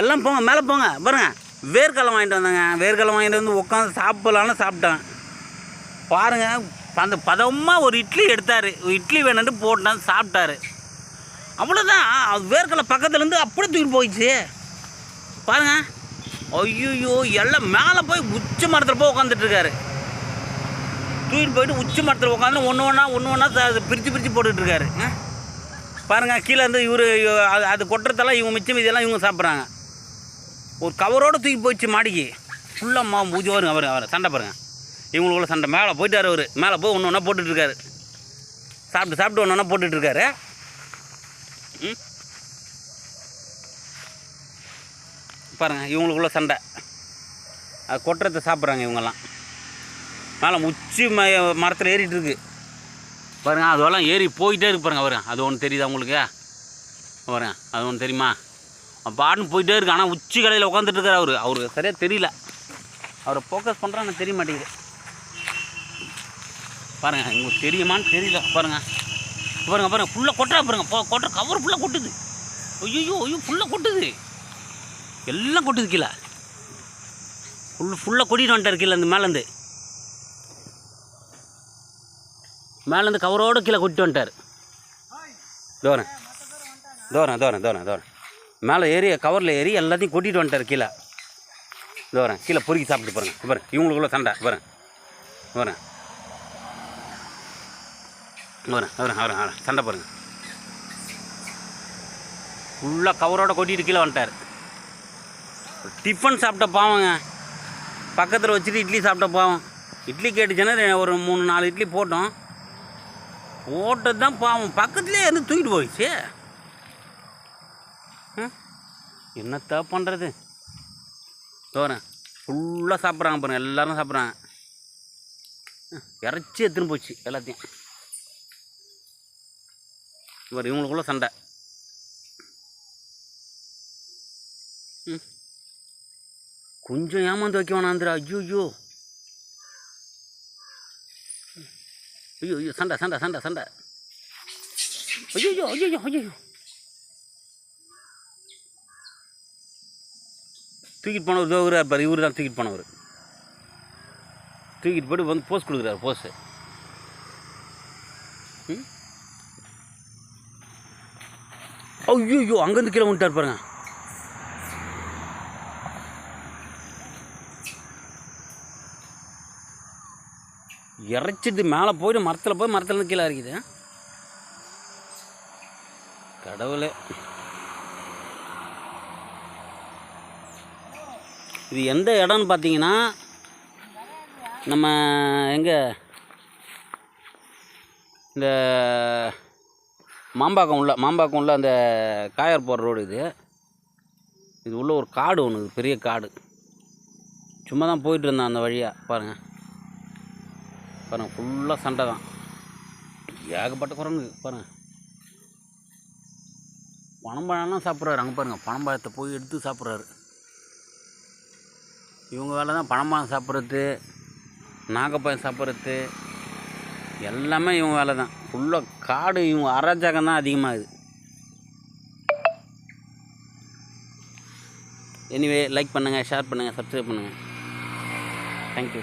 எல்லாம் போங்க மேலே போங்க பாருங்க. வேர்க்கடலை வாங்கிட்டு வந்தேங்க. வேர்க்கடலை வாங்கிட்டு வந்து உட்காந்து சாப்பிடலான்னு சாப்பிட்டேன். பாருங்க அந்த பதமாக ஒரு இட்லி எடுத்தார். இட்லி வேணுன்ட்டு போட்டான் சாப்பிட்டாரு. அவ்வளோதான் வேர்க்கடலை பக்கத்துலேருந்து அப்படியே தூக்கிட்டு போயிடுச்சு. பாருங்க. ஐயோ எல்லாம் மேலே போய் உச்சி மரத்தில் போய் உட்காந்துட்ருக்காரு தூக்கிட்டு போயிட்டு உச்சி மரத்தில் உட்காந்து ஒன்று ஒன்றா ஒன்று ஒன்றா பிரித்து பிரித்து போட்டுட்ருக்காரு இருக்காரு. பாருங்க கீழே இருந்து இவர் அது அது கொட்டுறதெல்லாம் இவங்க மிச்சம் மீதியெல்லாம் இவங்க சாப்பிட்றாங்க. ஒரு கவரோடு தூக்கி போயிடுச்சு மாடிக்கு. ஃபுல்லாக மா மூஞ்சி வருங்க அவர் அவரை சண்டை பாருங்க. இவங்களுக்குள்ள சண்டை. மேலே போயிட்டார் அவர். மேலே போய் ஒன்று ஒன்றா போட்டுட்ருக்காரு சாப்பிட்டு சாப்பிட்டு ஒன்று ஒன்றா போட்டுட்ருக்காரு ம்? பாருங்கள் இவங்களுக்குள்ள சண்டை. அது கொட்டுறதை சாப்பிட்றாங்க இவங்கெல்லாம். மேலே உச்சி ம மரத்தில் ஏறிட்டு இருக்கு. பாருங்கள் அதெல்லாம் ஏறி போயிட்டே இருக்கு பாருங்க பாருங்க அது ஒன்று தெரியுதா உங்களுக்கு? பாருங்க அது ஒன்று தெரியுமா? பாட்டுன்னு போயிட்டே இருக்கு. ஆனால் உச்சி கடையில் உட்காந்துட்டு இருக்கார் அவர். அவருக்கு சரியாக தெரியல. அவரை ஃபோக்கஸ் பண்ணுறா எனக்கு தெரிய மாட்டேங்குது. பாருங்க உங்களுக்கு தெரியுமான்னு தெரியல. பாருங்க. பாருங்க பாருங்க. ஃபுல்லாக கொட்டுறா பாருங்க. போ- கொட்டுற கவர் ஃபுல்லாக கொட்டுது. ஐயோ ஐயோ ஃபுல்லாக கொட்டுது. எல்லாம் கொட்டுது கீழே. ஃபுல் ஃபுல்லாக கொட்டிட்டு வந்துட்டார் கீழே இந்த மேலேருந்து. மேலேருந்து கவரோடு கீழே கொட்டிட்டு வந்துட்டார். தோரன் தோரன் தோரன் தோறேன் தோரன் மேலே ஏறி கவரில் ஏறி எல்லாத்தையும் கொட்டிட்டு வந்துட்டார் கீழே. வரேன் கீழே பொறுக்கி சாப்பிட்டு பாருங்க. பாருங்க இவங்களுக்குள்ள சண்டை. பாருங்க வரேன் வரேன் வரேன் வரேன் வரேன் சண்டை பாருங்க. ஃபுல்லாக கவரோட கொட்டிட்டு கீழே வந்துட்டார். டிஃபன் சாப்பிட்ட பாவங்க. பக்கத்தில் வச்சுட்டு இட்லி சாப்பிட்ட பாவம். இட்லி கேட்டுச்சுன்னா ஒரு மூணு நாலு இட்லி போட்டோம். போட்டது தான் பாவம். பக்கத்துலேயே இருந்து தூக்கிட்டு போயிடுச்சு. என்னத்த பண்ணுறது தோறேன் ஃபுல்லாக சாப்பிட்றாங்க பாருங்கள் எல்லாரும் சாப்பிட்றாங்க. இறச்சி எடுத்துன்னு போச்சு எல்லாத்தையும். இவர் இவங்களுக்குள்ள சண்டை. கொஞ்சம் ஏமாந்து வைக்க வேணாந்திரா ஐயோ ஐயோ. ஐயோ ஐயோ சண்டை சண்டை சண்டை சண்டை. ஐயோ ஐயோ ஐயோ ஐயோ. தூக்கிட்டு போனவர் இதோ இருப்பார் இவர் தான் தூக்கிட்டு போனவர். தூக்கிட்டு போய்ட்டு வந்து போஸ் கொடுக்குறாரு போஸு ஐயோ ஐயோ அங்கேருந்து கீழே வந்துட்டார் பாருங்க. இறைச்சிட்டு மேலே போயிட்டு மரத்தில் போய் மரத்துலேருந்து கீழே இறக்கிது கடவுளே. இது எந்த இடம்னு பார்த்தீங்கன்னா நம்ம எங்கே? இந்த மாம்பாக்கம் உள்ள மாம்பாக்கம் உள்ள அந்த காயர் போகிற ரோடு இது. இது உள்ள ஒரு காடு ஒன்று பெரிய காடு. சும்மா தான் போயிட்டு இருந்தேன் அந்த வழியாக பாருங்கள் பாருங்கள் ஃபுல்லாக சண்டை தான். ஏகப்பட்ட குரங்கு பாருங்கள் பனம்பழம்லாம் சாப்பிட்றாரு அங்கே பாருங்கள் பனம்பழத்தை போய் எடுத்து சாப்பிட்றாரு. இவங்க வேலை தான் பணமாக சாப்பிட்றது நாகப்பழம் சாப்பிட்றது எல்லாமே இவங்க வேலை தான். ஃபுல்லாக காடு இவங்க அராஜகம் தான் அதிகமாகுது. எனிவே லைக் பண்ணுங்கள் ஷேர் பண்ணுங்கள் சப்ஸ்கிரைப் பண்ணுங்கள் தேங்க்யூ